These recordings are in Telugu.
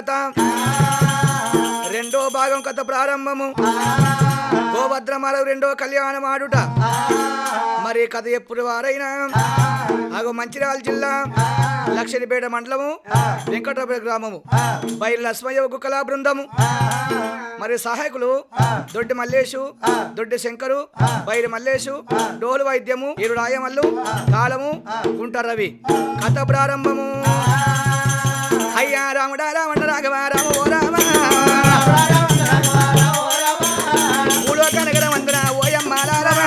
కథ. రెండో భాగం కథ ప్రారంభము. గోవర్ధన రెండో కళ్యాణం ఆడుట మరి కథ ఎప్పుడు వారైనా? అగో మంచిర్యాల జిల్లా లక్షణిపేట మండలము వెంకటపేట గ్రామము. బయలు లక్ష్మయ్య ఒక కళా బృందము. మరి సహాయకులు దొడ్డి మల్లేషు దొడ్డి శంకరు బైరి మల్లేషు డోలు వైద్యము ఇరు రాయమల్లు కాలము గుంట రవి కథ ప్రారంభము. అయ్యా రాముడా రామణ రాఘవ రామ ఓ రామ. మూడో కనగర వందన ఓయమ్మ లాలమ.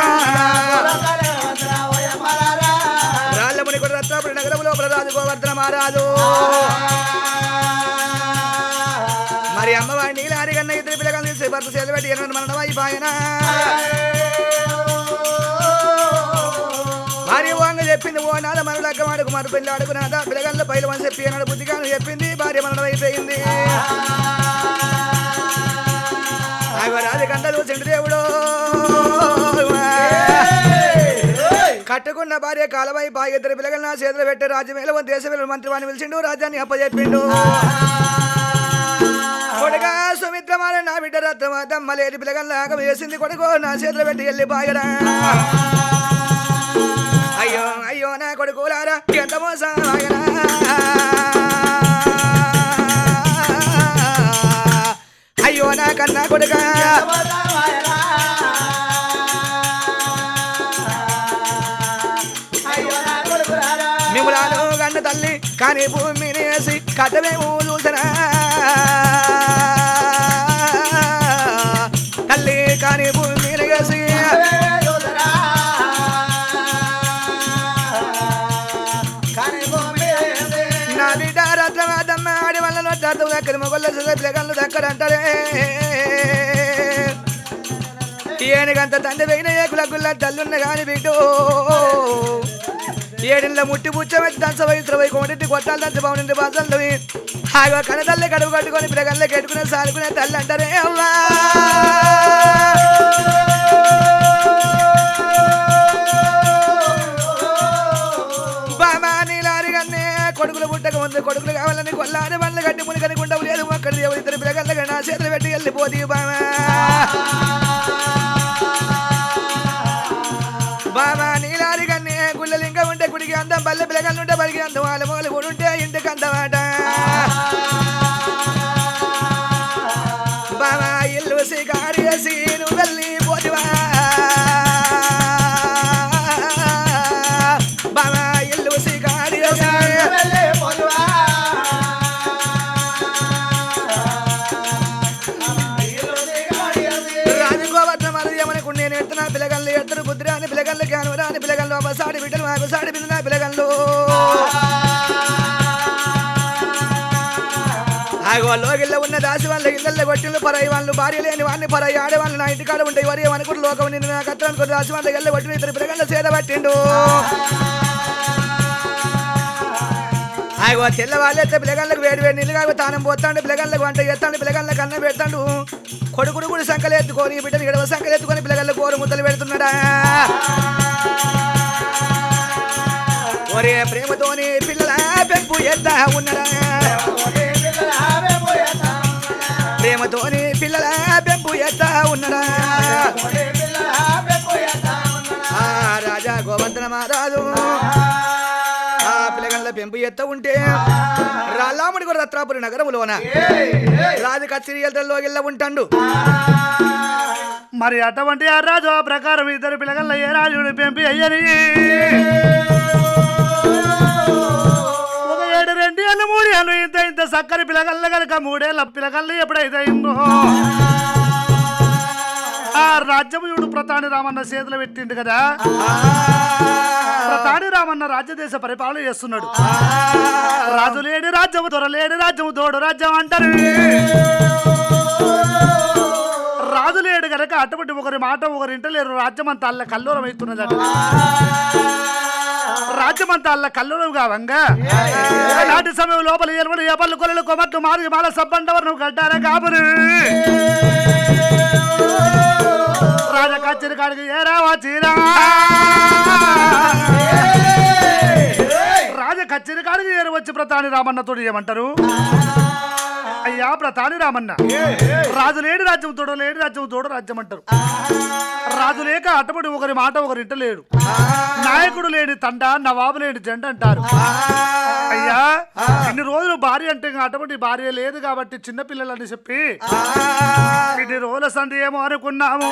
రాళ్ళముని కూడా రత్నాపురి నగరము లోపల రాజు గోవర్ధన మహారాజు. మరి అమ్మవారి నీలారి కన్నా ఇద్దరు పిల్లగా తీసి భర్త చేతి పెట్టి ఎన్నో మరణమైపోయినా చెప్పింది ఓ నాద మరలక్క మాడుకు మరి పెళ్ళి అడుగునాదా పిల్లగాళ్ళ పైలు అని చెప్పి అన్నాడు బుద్ధిగాను చెప్పింది భార్య మనడం అయిపోయింది రాజు కంటలు చెండు దేవుడు. కట్టుకున్న భార్య కాలమై బాగా ఇద్దరు పిల్లగలు నా చేతులు పెట్టి రాజ్యమేల దేశ మంత్రి వాడిని పిలిచిండు రాజ్యాన్ని అప్పచెప్పిండు. కొడుక సుమిత్రమాల నా బిడ్డ రత్నమా దమ్మలేని పిల్లగల్లాగా వేసింది కొడుకు నా చేతులు పెట్టి వెళ్ళి బాగరా అయ్యో. అయ్యో నా కొడుకులారా ఎంత మోసం అయ్యో నా కన్నా కొడుక. మిములాను గండ తల్లి కానీ భూమి వేసి కథమేమో చూసనా. అంటారే ఈయనకంత తండ్రి వెగిన ఏకుల గుల్ల తల్లున్న గాని బిడ్డు. ఏడిళ్ళ ముట్టి పుచ్చమెత్తి దంచవై వయసు పోయి కొట్టాలి దంచ బాగుండి బాసలు ఆగో కనతల్లి కడుపు కట్టుకొని పిల్లగల్లే కట్టుకునే సాలుకునే తల్లి అంటారే అమ్మా. కొడుకులు పుట్టక ముందు కొడుకులు కావాలని కొల్లాని బండ్లు కట్టి పెట్టి వెళ్ళిపోతీ బామా బామా నీలారి కన్నే గుళ్ళలింగ ఇంకా ఉంటే గుడికి అందం పల్లె పిల్లగల్లు ఉంటే బలికి అందం వాళ్ళ పిల్లగల్ల కాను రాని పిల్లగల్లో సాడి బిడ్డలు మాకు సాడి బిడ్డ పిల్లగల్లో ఆగో లోగిల్ల ఉన్న దాసి వాళ్ళ ఇళ్ళల్లో కొట్టిళ్ళు పరాయి వాళ్ళు భార్య లేని వాడిని పరాయి ఆడవాళ్ళు నా ఇంటికాడ ఉంటాయి వరి అనుకుంటు లోకం నిన్ను నా అత్త అనుకుని దాసి వాళ్ళ ఇళ్ళ కొట్టిన ఇద్దరు పిల్లగల్ల సేద పట్టిండు. ఆగో తెల్లవాళ్ళెత్తే పిల్లగళ్ళకు వేడి వేడి నీళ్ళు కాక తానం పోతాడు పిల్లగళ్ళకు వంట చేస్తాడు పిల్లగళ్ళకు అన్నం పెడతాడు. కొడుకుడు కూడా సంకలు ఎత్తుకొని బిడ్డలు గడవ సంకలు ఎత్తుకొని పిల్లగాళ్ళు కోరు ముద్దలు పెడుతున్నాడా? ఒరే ప్రేమతోని పిల్లల పెంపు ఎత్త ఉన్నడా ప్రేమతోని పిల్లల పెంపు ఎత్త ఉన్నడా ఆ రాజా గోవర్ధన మహారాజు. పిల్లగల్ల పెంపు ఎత్త ఉంటే రాలాముడి కూడా రత్నాపురి నగరములోన రాజు కచ్చిరియల్లో గిల్ల ఉంటాడు. మరి అటువంటి ఆ రాజు ఆ ప్రకారం ఇద్దరు పిల్లగల్ల ఏ రాజుని పెంపి అయ్యని? ఒక ఏడు రెండు ఏళ్ళు మూడు ఏళ్ళు ఇంత ఇంత చక్కని పిల్లగల్ల కనుక మూడేళ్ళ పిల్లగల్లు ఎప్పుడైతే అయిందో? ఆ రాజ్యం ప్రతాని రామన్న చేతులు పెట్టిండు కదా. ప్రతాని రామన్న రాజ్యదేశ పరిపాలన చేస్తున్నాడు. రాజు లేని రాజ్యము దొరలేని రాజ్యము దోడు రాజ్యం అంటారు. రాజు లేడు కనుక అటువంటి ఒకరి మాట ఒకరి ఇంటలేరు రాజ్యం అంతా అల్ల కల్లోలం అవుతున్నదట. రాజ్యం అంతా అల్ల కల్లోలం కావంగా. నాటి సమయం లోపల ఎలువడు ఏ పళ్ళు కొలలు కొమట్లు మారి మాల నువ్వు కట్టారా కాబరు రాజ కచ్చరి కాడికి ఏరా వచ్చిరా రాజ కచ్చరి కాడికి ఏరు వచ్చి ప్రతాని రామన్నతోడు ఏమంటారు? అయ్యా ప్రతాని రామన్న. రాజు లేని రాజ్యం తోడు లేని రాజ్యం తోడు రాజ్యం అంటారు. రాజు లేక అటబడి ఒకరి మాట ఒకరి ఇంట లేడు నాయకుడు లేని తండ నవాబు లేని జెండ అంటారు. అయ్యా ఇన్ని రోజులు భార్య అంటే ఇంకా అటువంటి భార్య లేదు కాబట్టి చిన్న పిల్లలని చెప్పి ఇన్ని రోజుల సంధి ఏమో అనుకున్నాము.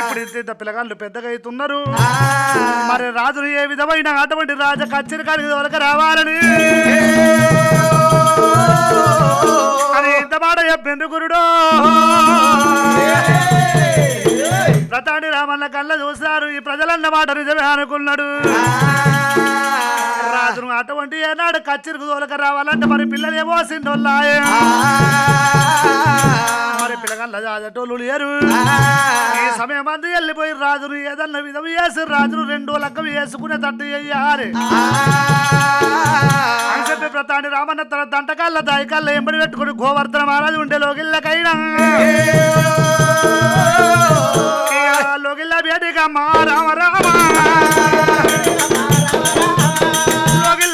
ఇప్పుడు ఇంత ఇంత పిల్లగాళ్ళు పెద్దగా అవుతున్నారు. మరి రాజులు ఏ విధమైన అటువంటి రాజ కచ్చరి కాడికి దొరక రావాలని? అది ఇంత మాట చెప్పిండు గురుడు? ప్రతాని రామన్న కళ్ళ చూస్తారు ఈ ప్రజలన్న మాట నిజమే అనుకున్నాడు. రాజును అటువంటి ఏనాడు కచ్చిరికి తోలక రావాలంటే మరి పిల్లలేమో సిండోళ్ళాయే మరి పిల్లగల్ల జాజటోళ్ళు లేరు. ఈ సమయం అందు వెళ్ళిపోయి రాజును ఏదన్న విధం వేసి రాజును రెండో లగ్గం వేసుకునే తట్టు చెప్పి ప్రతాని రామన్న తన దంటకాళ్ళ దాయికాళ్ళ ఎంబడి పెట్టుకుని గోవర్ధన మహారాజు ఉండే లోగిళ్ళకైనా ఇక లోగిళ్ళ బేటిగా మా రామ రామ.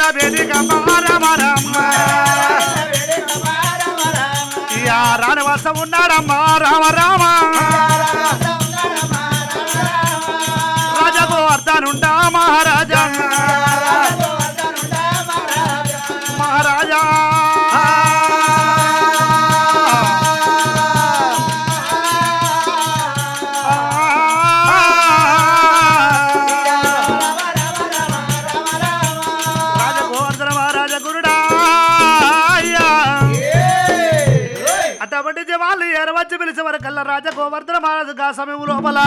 లోగిళ్ళ బేటిగా మా రామ రామ ఇక రాణివాసం ఉన్నాడమ్మా రామ రామ. పిలిచే వరకల్లా రాజగోవర్ధన మహారాజు గా సమయం లోపల.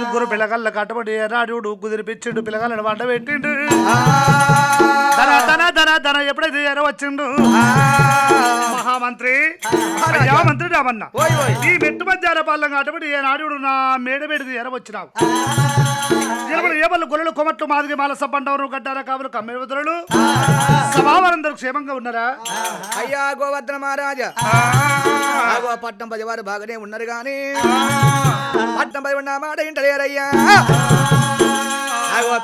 ముగ్గురు పిల్లగల్ల కట్టబడి ఎర్రాడు కుదిరిపించిండు పిల్లగల్లను వంట పెట్టిండు. ధన ధన ధన ధన ఎప్పుడైతే ఎర వచ్చిండు? మహామంత్రి మంత్రి రామన్న ఓయ్ ఓయ్ ఈ మెట్టు మధ్యాహ్న పాలన అటువంటి ఏ నాడు నా మేడ మేడిది ఎర వచ్చినావు? ఏబళ్ళు గొల్లలు కొమట్లు మాదిరి మాల సబ్బండవరు గడ్డారా కావులు కమ్మెవతులు సభావారందరూ క్షేమంగా ఉన్నారా? అయ్యా గోవర్ధన మహారాజా. పట్నం పది వారు బాగానే ఉన్నారు గాని. పట్నం పది ఉన్న మాట ఇంటలేరయ్యా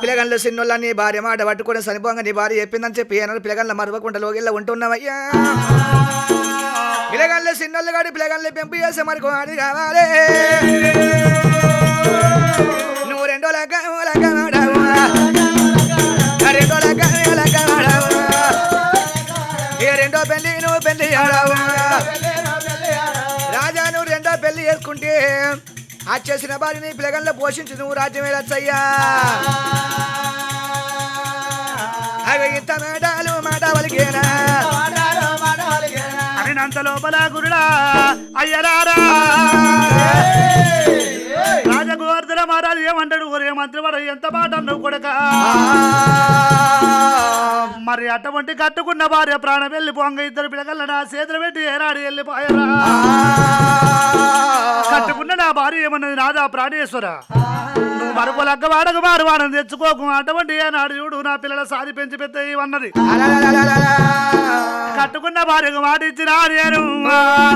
పిల్లగండ్ల సిన్నోళ్ళ నీ భార్య మాట పట్టుకుని చనిపోగా నీ భార్య చెప్పిందని చెప్పి ఏనాడు పిల్లగండ్ల మరవకుండా లోగిల్ల ఉంటున్నావయ్యా. పిల్లగండ్ల సిన్నోళ్ళు కాడి పిల్లగండ్ల పెంపు చేసే మరి అది కావాలి. నువ్వు రెండో లెక్క లెక్క. రెండో లెక్క లెక్క. ఈ రెండో పెళ్ళి నువ్వు పెళ్ళి ఆడావు చేసుకుంటే ఆ చేసిన భార్యని పిల్లగల్లో పోషించి నువ్వు రాజ్యం వెళ్ళొచ్చయ్యా అవి ఇంత మేడాలు మాట వలికేనా అనినంత లోపల గురుడా అయ్యరారా. రాజగోవర్ధన మహారాజు ఏమంటాడు? ఒరే మంత్రివాడు ఎంత మాట నువ్వు కొడక? మరి అటువంటి కట్టుకున్న భార్య ప్రాణం వెళ్ళిపోంగ ఇద్దరు పిల్లగల నా చేతులు పెట్టి ఏనాడు వెళ్ళిపోయారా? కట్టుకున్న నా భార్య ఏమన్నది? నాదా ప్రాణేశ్వర? నువ్వు మరొక లగ్గ వాడక మారు వాడని తెచ్చుకోకు. అటువంటి ఏనాడు చూడు నా పిల్లల సాది పెంచి పెద్ద అన్నది కట్టుకున్న భార్యకు మాట నేను.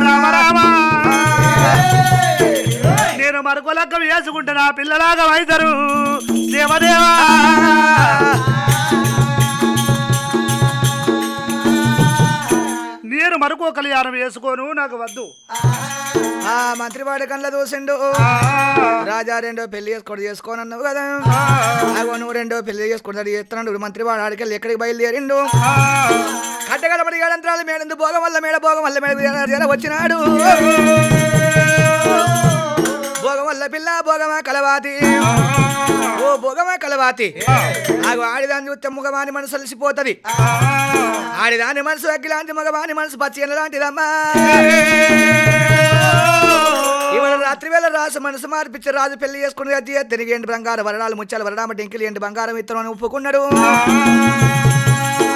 రామ రామ. నేను మరొక లగ్గ వేసుకుంటే నా పిల్లలాగా అవుతారు దేవదేవా. నేను మరొక కళ్యాణం వేసుకోను నాకు వద్దు. ఆ మంత్రివాడి కళ్ళ చూసిండు. రాజా రెండో పెళ్ళి చేసుకోడు చేసుకోనన్నావు కదా. అగో నువ్వు రెండో పెళ్ళి చేసుకుంటాడు చేస్తున్నాడు. మంత్రివాడు ఆడికెళ్ళి ఎక్కడికి బయలుదేరిండు? కట్టగడపడి ఏడంత్రాలు మేడందు భోగం వల్ల మేడ భోగం వల్ల మేడ వచ్చినాడు. పిల్ల భోగమా కలవాతి. ఓ భోగమా కలవాతి. ఆగు ఆడిదాన్ని చూస్తే మగవాని మనసు అలసిపోతది. ఆడిదాని మనసు అగ్గిలాంటి మగవాని మనసు పచ్చి ఎలాంటిదమ్మా ఇవాళ రాత్రి వేళ రాసు మనసు మార్పిచ్చి రాజు పెళ్ళి చేసుకుని అజ్జి తిరిగి ఎండి బంగారం వరడాలు ముచ్చాలు వరడామ డెంకిలి ఎండి బంగారం ఇత్తనం ఒప్పుకున్నాడు.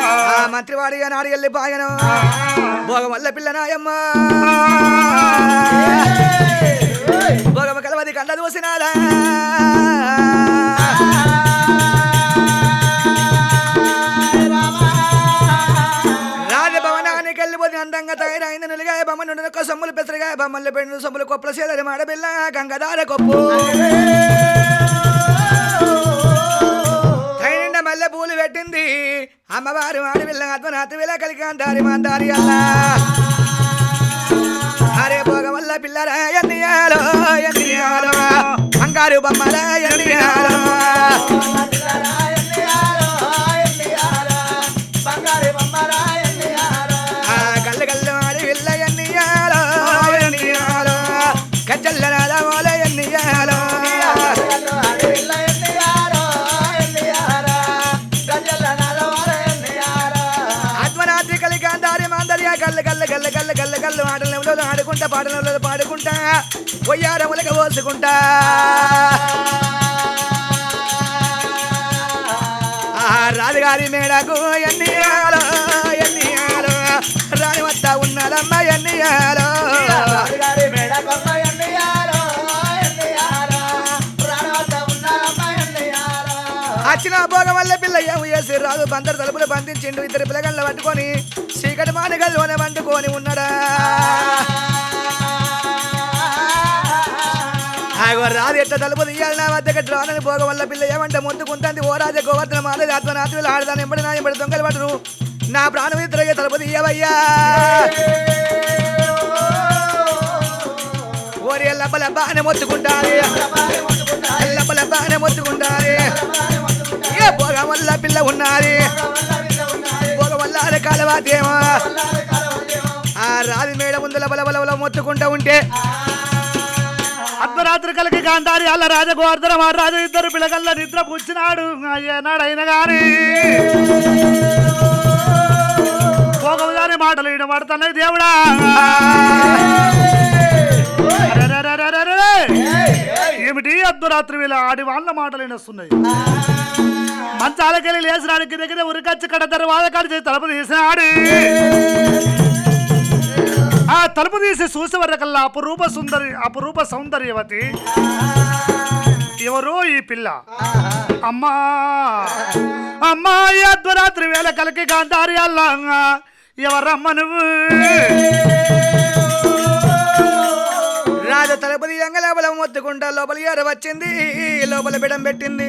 ఆ. మంత్రివాడి నాడు వెళ్ళి బాగను భోగం వల్ల పిల్ల నాయమ్మ భోగమ కలవది కండ దూసినాదా రాజభవనానికి అందంగా తయారైంది నులిగాయ బొమ్మను నొక్క సొమ్ములు పెసరగా బొమ్మలు పెండు సొమ్ములు కొప్పల సేదరి మాడబిల్ల గంగదార కొప్పు తైనిండ మల్లె పూలు పెట్టింది అమ్మవారు ఆడపిల్ల అత్మనాథ విల కలిగి అందారి మందారి అల్లా అరే పోగ పిల్లరా ఎన్నియాలో ఎన్నియాలో బంగారు బొమ్మరా ఎన్నియాలో గల్ల గల్ల గల్ల గల్ల గల్లు గల్లు ఆటలు ఆడుకుంటా పాటలు పాడుకుంటా పొయ్యారములకి పోసుకుంటా ఆ రాజుగారి మేడకు ఎన్ని ఎన్నియాలో రాని వద్ద ఉన్నదమ్మ ఎన్నియాలో పిల్ల రాజు బందరు తలుపులు బంధించిండు. ఇద్దరు పిల్లగళ్ళ పట్టుకొని చీకటి మానగల్లోనే వండుకొని ఉన్నాడా? రాదు ఎట్ట తలుపు తీయాలి నా వద్దకు? డ్రానని పోగ వల్ల పిల్ల ఏమంటే ముందుకుంటుంది. ఓ రాజ గోవర్ధన మాలేదు ఆత్మనాథులు ఆడదాని ఎంబడి నా ఎంబడి దొంగలు పడరు. నా ప్రాణం ఇద్దరు తలుపు తీయవయ్యా. ఓరి లబ్బ లబ్బ అని మొత్తుకుంటారు. లబ్బ లబ్బ అని మొత్తుకుంటారు. భోగం వల్ల పిల్ల ఉన్నది భోగం వల్ల కాలవాదేమో ఆ రాజు మేడ ముందు లబల బలబల మొత్తుకుంటా ఉంటే అర్ధరాత్రి కలిగి గాంధారి అల్ల రాజగోవర్ధన మహారాజు ఇద్దరు పిల్లగల్ల నిద్ర పుచ్చినాడు ఏనాడైన గాని పోగవుదాని మాటలు ఈడ పడుతున్నాయి దేవుడా! ఏమిటి అర్ధరాత్రి వేళ ఆడి వాళ్ళ మాటలు వినొస్తున్నాయి మంచాలకెళ్ళి లేచినాడికి దగ్గర ఉరికచ్చి కడ తర్వాత కడిచి తలుపు తీసినాడు. ఆ తలుపు తీసి చూసే వరకల్లా అపురూప సుందరి అపురూప సౌందర్యవతి. ఎవరో ఈ పిల్ల? అమ్మా అమ్మా ఈ అర్ధరాత్రి వేళ కలికి గాంధారి అల్లా ఎవరమ్మ నువ్వు? రాజు తలపతి ఎంగలేబలం మొత్తుకుంటా లోపల ఎర వచ్చింది లోపల బిడం పెట్టింది.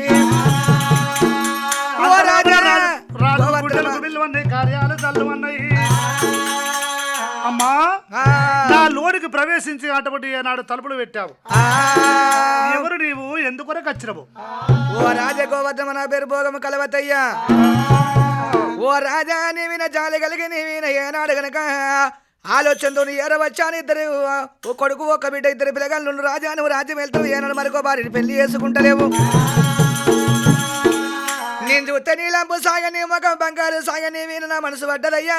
కార్యాలు అమ్మా నా లోనికి ప్రవేశించి అటువంటి నాడు తలుపులు పెట్టావు. ఎవరు నీవు? ఎందుకొరకు వచ్చినవు? ఓ రాజా గోవర్ధన నా పేరు భోగము కలవతయ్యా. ఓ రాజా నీవిన జాలి కలిగి నీవిన ఏనాడు గనక ఆలోచనతో ఎర వచ్చాను ఇద్దరు. ఓ కొడుకు ఒక బిడ్డ ఇద్దరు పిల్లగాళ్ళు రాజా నువ్వు రాజ్యం వెళ్తావు ఏనాడు మరొక భార్యని పెళ్ళి చేసుకుంటలేవు. నేను చూస్తే నీలంపు సాగని ముఖం బంగారు సాగని వీణ నా మనసు పడ్డదయ్యా.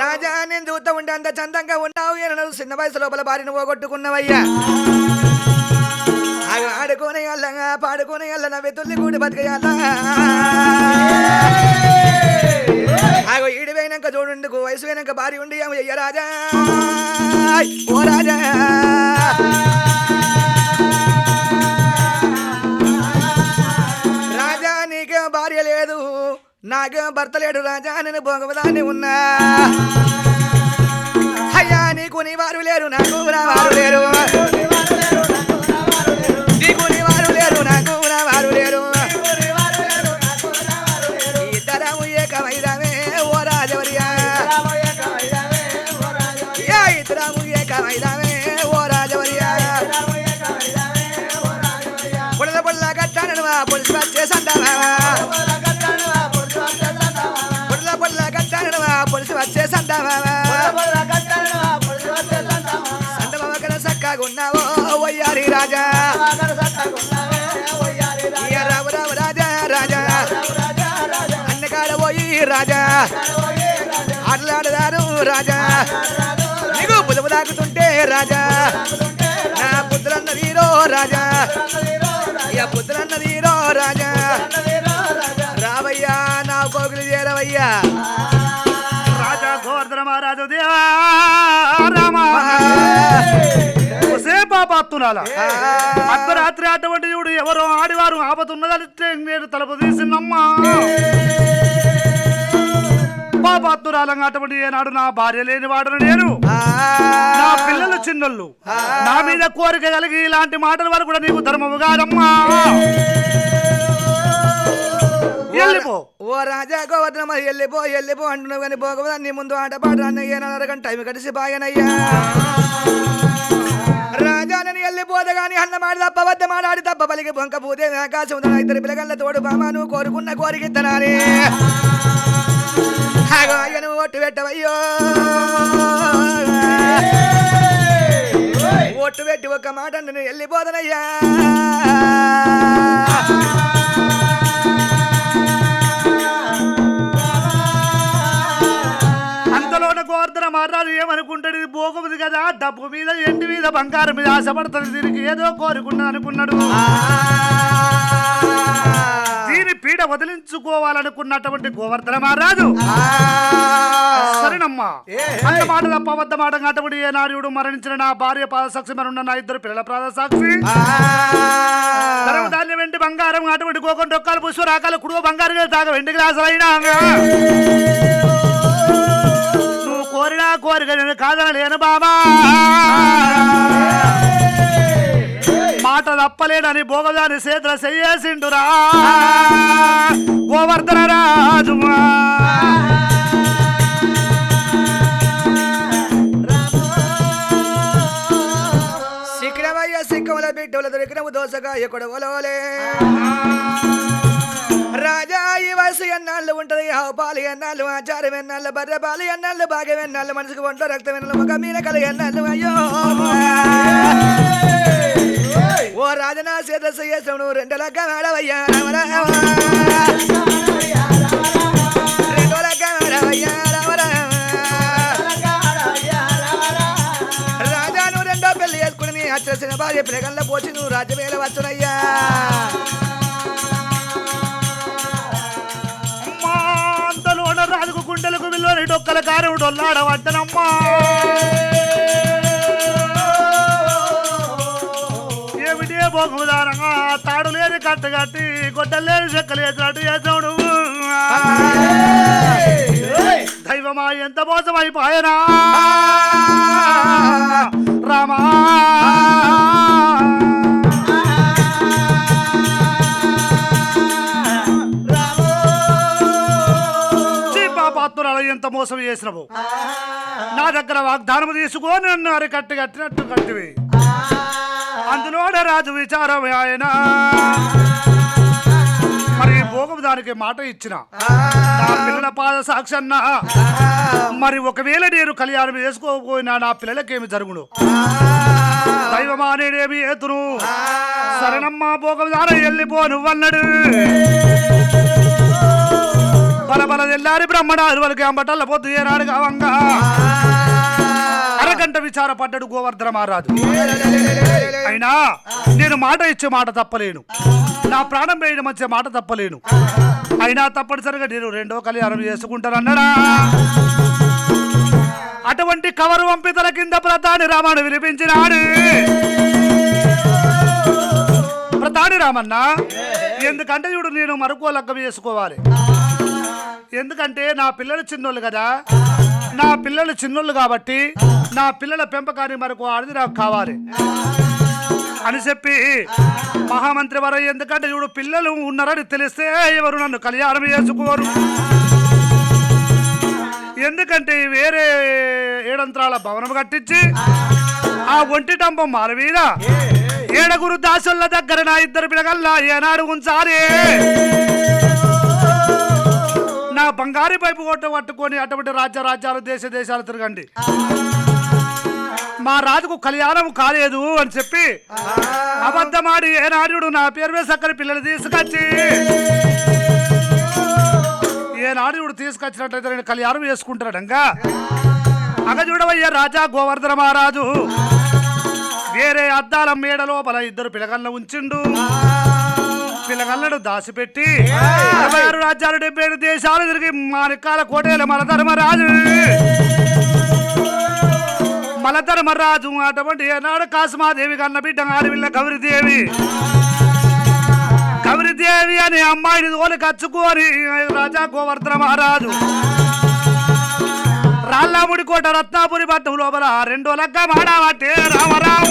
రాజా నేను చూస్తూ ఉంటే అంత చందంగా ఉన్నావు. ఏనడు చిన్న వయసు లోపల భార్యను పోగొట్టుకున్నావయ్యా. ఆగ ఆడుకొని అల్లగా పాడుకొని అల్ల నవ్వే తుల్లి కూడి బతికేయాలా ఆగో ఈడి పోయినాక చూడుండుకు వయసు పోయినాక భార్య ఉండి ఏమో అయ్య రాజా. ఓ రాజా. నాకేం భర్త లేడు రాజా నేను భోగవదాన్ని ఉన్నా. అయ్యా నీకు నీ వారు లేరు నాకు వారు లేరు. నీకు నీ వారు లేరు నాకు వారు లేరు. ఇద్దరము ఏకమైదమే ఓ రాజవర్యా. యా ఇద్దరము ఏకమైదమే ఓ రాజవర్యా. పొడల పొడల కట్టాను పొలిసి వచ్చేసంటావా వచ్చేసంటావా సంటమామ కన సక్కగా ఉన్నావో వయ్యారి రాజా. రావు రావు రాజా రాజా. అన్నకాడ పోయి రాజా. ఆటలాడదారు రాజా. నీకు పులుపు దాకుతుంటే రాజా. నా పుత్రులన్న వీరో రాజా. ఇక పుత్రులన్న వీరో రాజా. రావయ్యా నా కోకులు చేరవయ్యా. పాపాత్తునాల అర్ధరాత్రి అటువంటి చూడు ఎవరో ఆడివారు ఆపతున్నదలిస్తే నేను తలుపు తీసినమ్మా పాపాత్తురాలంగా అటువంటి ఏనాడు నా భార్య లేని వాడను నేను నా పిల్లలు చిన్నోళ్ళు. నా మీద కోరిక కలిగి ఇలాంటి మాటల వరకు కూడా నీకు ధర్మము కాదమ్మా. వెళ్ళిపో. ఓ రాజా గోవర్ధన మరి వెళ్ళిపో వెళ్ళిపో అంటున్నావు కానీ పోకపోతే నీ ముందు ఆట పాట అన్నయ్య అరగంట టైం కడిసి బాగానయ్యా. రాజా నేను వెళ్ళిపోతే గాని అన్న మాట తప్ప వద్ద మాడాడి తప్ప పలికి బొంక పూతే ఆకాశం ఉందా ఇద్దరు పిల్లగల్ల తోడు బామా నువ్వు కోరుకున్న కోరిక ఇద్దనాని అయ్యను ఒట్టు పెట్టవయ్యో. ఒట్టు పెట్టి ఒక మాట నేను వెళ్ళిపోదనయ్యా ఏమనుకుంటాడు ఇది భోగముది కదా. డబ్బు మీద ఎండి మీద బంగారం మీద ఆశపడుతుంది దీనికి ఏదో కోరుకున్నది అనుకున్నాడు. దీని పీడ వదిలించుకోవాలనుకున్నటువంటి గోవర్ధన మహారాజు. సరేనమ్మా. అంత మాట తప్ప వద్ద మాట అటువంటి ఏ నార్యుడు మరణించిన నా భార్య పాద సాక్షి మరున్న నా ఇద్దరు పిల్లల పాద సాక్షి ధరం ధాన్యం వెండి బంగారం అటువంటి గోకొని రొక్కాలు పుష్ప రాకాలు కుడువ బంగారు తాగ వెండి గ్లాసులు అయినా నువ్వు కోరినా కోరిక నేను కాదనలేను బాబా మాట తప్పలేడని భోగదాని చేతుల చెయ్యేసిండురా. గోవర్ధన రాజుమా. సిక్కినవయ్య సిక్కముల బిడ్డలు దొరికినవు దోసగా ఎక్కడ ఒలవలే రాజా ఈ వయసు ఎన్నాళ్ళు ఉంటది? పాలు ఎన్నాళ్ళు? ఆచారం ఎన్నాళ్ళు? బర్రె పాలు ఎన్నాళ్ళు? భాగ్యం ఎన్నాళ్ళు? మనసుకు ఒంట్లో రక్తం ఎన్నాళ్ళు? ఒక మీన కల ఎన్నాళ్ళు? అయ్యో! ఓ రాజనా సీతస్సు చేసావు నువ్వు రెండు లక్క మేడవయ్యా రామ రెండు లక్క మేడవయ్యా రాజా నువ్వు రెండో పెళ్ళి చేసుకుని అచ్చిన భార్య పిలగల్ల పోచి నువ్వు రాజ్యమేల వచ్చునయ్యా. గుండెలకు డొక్కల కారు డొల్లాడవద్దనమ్మా ఏమిటి బొగుదారంగా తాడు లేని కట్ట కట్టి గొడ్డలు లేని చెక్కలు వేసినట్టు చేసావు నువ్వు. దైవమా ఎంత మోసం అయిపోయానా రామా. ఎంత మోసం చేసినవు. నా దగ్గర వాగ్దానం తీసుకొని నన్ను అరికట్టి కట్టినట్టు కట్టివి. అందులోనే రాజు విచారం ఆయన. మరి భోగం దానికి మాట ఇచ్చిన. నా పిల్లల పాద సాక్షన్న మరి ఒకవేళ నేను కళ్యాణం చేసుకోకపోయినా నా పిల్లలకేమి జరుగును? దైవమా నేనేమి ఏతును సరేనమ్మా భోగం దాన వెళ్ళిపో నువ్వన్నాడు. బల బల తెల్లారి బ్రహ్మణాలు వాళ్ళకి అంబటల్ల పొద్దు ఏనాడు కావంగా. గంట విచారపడ్డాడు గోవర్ధన మహారాజు. అయినా నేను మాట ఇచ్చే మాట తప్పలేను. నా ప్రాణం వేయడం వచ్చే మాట తప్పలేను. అయినా తప్పనిసరిగా నేను రెండో కళ్యాణం చేసుకుంటానన్నాడా? అటువంటి కవరు వంపితల కింద ప్రతాని రామాను వినిపించినాడు. ప్రతాని రామన్న ఎందుకంటే చూడు నేను మరొకో లగ్గం చేసుకోవాలి ఎందుకంటే నా పిల్లలు చిన్నోళ్ళు కదా. నా పిల్లలు చిన్నోళ్ళు కాబట్టి నా పిల్లల పెంపకాన్ని మనకు ఆడది నాకు కావాలి. అని చెప్పి మహామంత్రి వారు ఎందుకంటే ఇప్పుడు పిల్లలు ఉన్నారని తెలిస్తే ఎవరు నన్ను కళ్యాణం చేసుకోరు. ఎందుకంటే వేరే ఏడంత్రాల భవనం కట్టించి ఆ ఒంటి డంబం మాల మీద ఏడగురు దాసుల దగ్గర నా ఇద్దరు పిల్లగల్లా ఏనాడు ఉంచాలి. నా బంగారు పైపు కొట్ట పట్టుకొని అటువంటి రాజ్య రాజ్యాలు దేశ దేశాలు తిరగండి. మా రాజుకు కళ్యాణం కాలేదు అని చెప్పి అబద్ధమాడి ఏనాడు నా పేరు మీద సక్కని పిల్లలు తీసుకొచ్చి ఏనాడు తీసుకొచ్చినట్లయితే నేను కళ్యాణం చేసుకుంటాడంగా. అగ చూడవయ్య రాజా గోవర్ధన మహారాజు. వేరే అద్దాల మేడ లోపల ఇద్దరు పిలగల్ల ఉంచిండు. పిలగల్లను దాచిపెట్టి అరవై ఆరు రాజ్యాలు డెబ్బై ఏడు దేశాలు తిరిగి మానికాల కోటేల మలధర్మరాజు. మలధర్మరాజు అటువంటి ఏనాడు కాసుమాదేవి కన్న బిడ్డ ఆడవిల్ల గౌరీదేవి. గౌరీదేవి అనే అమ్మాయిని తోలి కచ్చుకొని రాజా గోవర్ధన మహారాజు. రాళ్ళాముడి కోట రత్నాపురి పట్టం లోపల రెండో లగ్గ మాడవట్టే రామరామ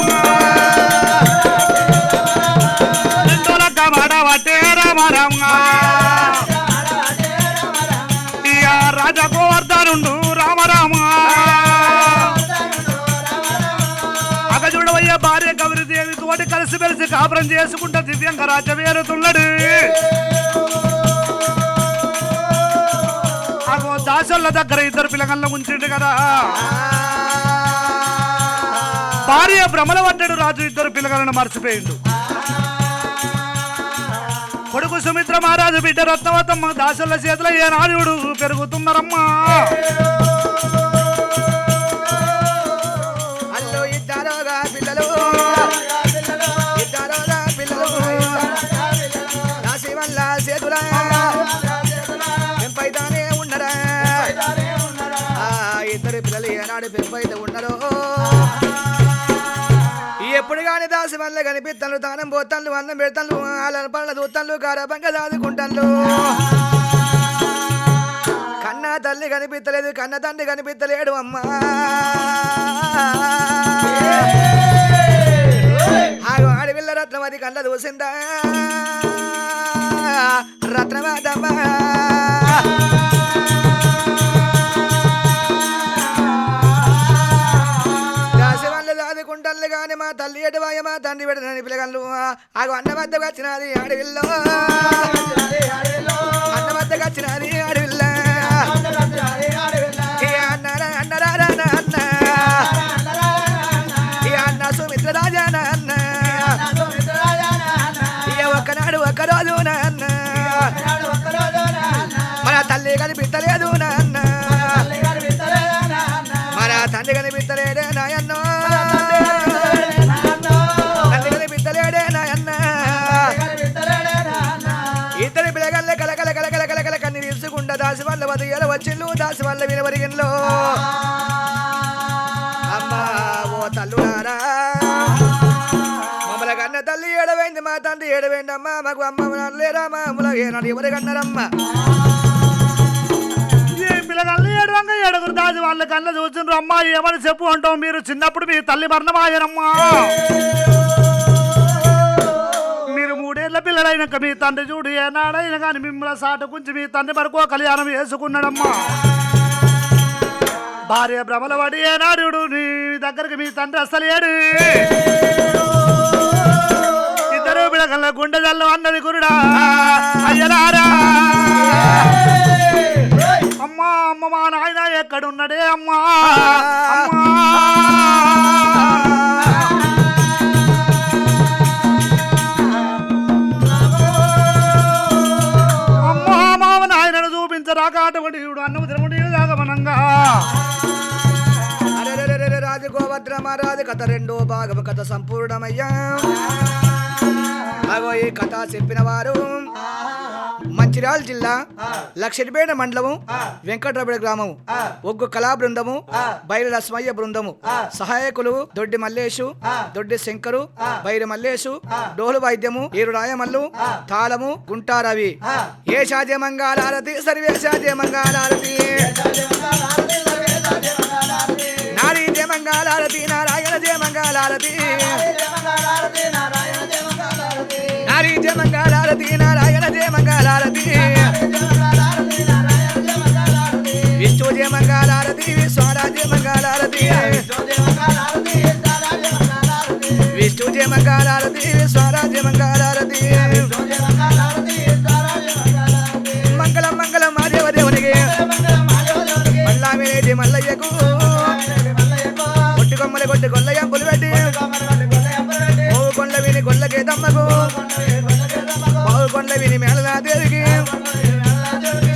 కాపురం చేసుకుంటా దివ్యంగా రాజవేరుతున్నాడు. అగో దాసోళ్ళ దగ్గర ఇద్దరు పిల్లగల్ల ఉంచిండు కదా. భార్య భ్రమల పడ్డాడు రాజు ఇద్దరు పిల్లగలను మర్చిపోయిండు. కొడుకు సుమిత్ర మహారాజు బిడ్డ రత్నవతమ్మ దాసుల చేతుల ఏనాడు పెరుగుతున్నారమ్మా. ఇద్దరు పిల్లలు ఏనాడు పెంపైతే ఉండరు. ఎప్పుడు కానీ దాసి వల్ల కనిపిస్తాను తానం పోతాను అన్నం పెడతాను వాళ్ళ పనులు చూస్తాను గారబంగా దాదుకుంటాను కన్న తల్లి కనిపించలేదు కన్న తండ్రి కనిపించలేడు అమ్మా. ఆడపిల్ల రత్నం అది కళ్ళ చూసిందా? రత్నమాదమ్మా మా తల్లి ఎటువాయ మా తండ్రి పెడతాను పిల్లగాళ్ళు ఆగు అన్న వద్దకు వచ్చినది అడవిల్లో అన్న వద్దకు వచ్చినది అడవిల్ల వచ్చిండు దాసి వాళ్ళ వినవరిగిన్లో అమ్మా ఓ తల్లుడారా మమ్మల కన్న తల్లి ఏడవైంది మా తండ్రి ఏడవైంది అమ్మా మాకు అమ్మ లేరా మా అమ్మల ఏనాడు ఎవరు కన్నారమ్మా. పిల్లగాళ్ళు ఏడు ఏడుగురు దాచి వాళ్ళ కళ్ళ చూసిండ్రు. అమ్మా ఏమని చెప్పు అంటాం మీరు? చిన్నప్పుడు మీ తల్లి మరణమాయనమ్మా మూడేళ్ళ మీ తండ్రి చూడు ఏనాడైనా కానీ మిమ్మల్ని సాట కొంచెం మీ తండ్రి వరకు కళ్యాణం వేసుకున్నాడమ్మా భార్య భ్రమల పడి ఏనాడు నీ దగ్గరికి మీ తండ్రి అసలు ఏడు ఇద్దరు పిల్లగల్ల గుండె జల్లం అన్నది గురుడా అయ్యలారా. అమ్మా అమ్మ మా నాయన ఎక్కడున్నాడే అమ్మా? అమ్మా. నాయనను చూపించరాక అటువంటి అన్నము తినముడి దాగమనంగా. అరే అరెరెరెరెరె మహారాజు కథ రెండో భాగం కథ సంపూర్ణమయ్యా. అగో ఈ కథ చెప్పిన వారు మంచిర్యాల జిల్లా లక్షడిపేట మండలము వెంకటరపేట గ్రామము ఒగ్గు కళా బృందము బైర బృందము. సహాయకులు దొడ్డి మల్లేషు దొడ్డి శంకరు బైర మల్లేషు డోలు వైద్యము ఏరు రాయమల్లు తాళము గుంటారవి. ఏ షాజే మంగాళారతి సర్వే షాజే మంగాళారతి నారీ జయ మంగాళారతి నారాయణ జయ మంగాళారతి నారీ జయ మంగళారతి నారాయణ జయ మంగళారతి. విష్ణు జయ మంగాళారతి విశ్వరాజ్య మంగళారతి. విష్ణు జయ మంగాళారతి విశ్వరాజ్య మంగళారతి. మంగళం మంగళం మాదేవ దేవునికి. మల్లా మేనేటి మల్లయ్యకు. కొట్టి కొమ్మలి కొట్టి గొల్లయ్య పులిపెట్టి ఓ కొండ విని గొల్లకే తమ్మకు బావు కొండ విని మేళనా దేవికి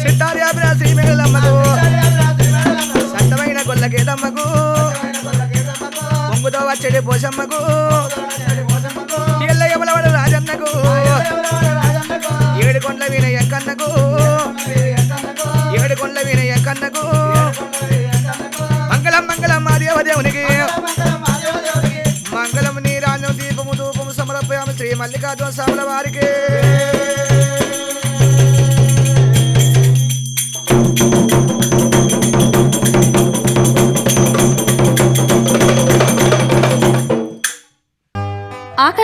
సిట్టార్యాభిరా శ్రీ మేళమ్మకు సట్టమైన గొల్లకే తమ్మకు పొంగుతో వచ్చేటి పోషమ్మకు ఎల్లయ్య రాజన్నకు. ఏడు కొండల విన ఎంకన్నకు ఏడు కొండల విన ఎంకన్నకు మంగళం మంగళం మా దేవదేవునికి. మంగళం నీరాజం దీపము ధూపము సమర్పయామి శ్రీ మల్లికార్జున స్వాముల వారికి.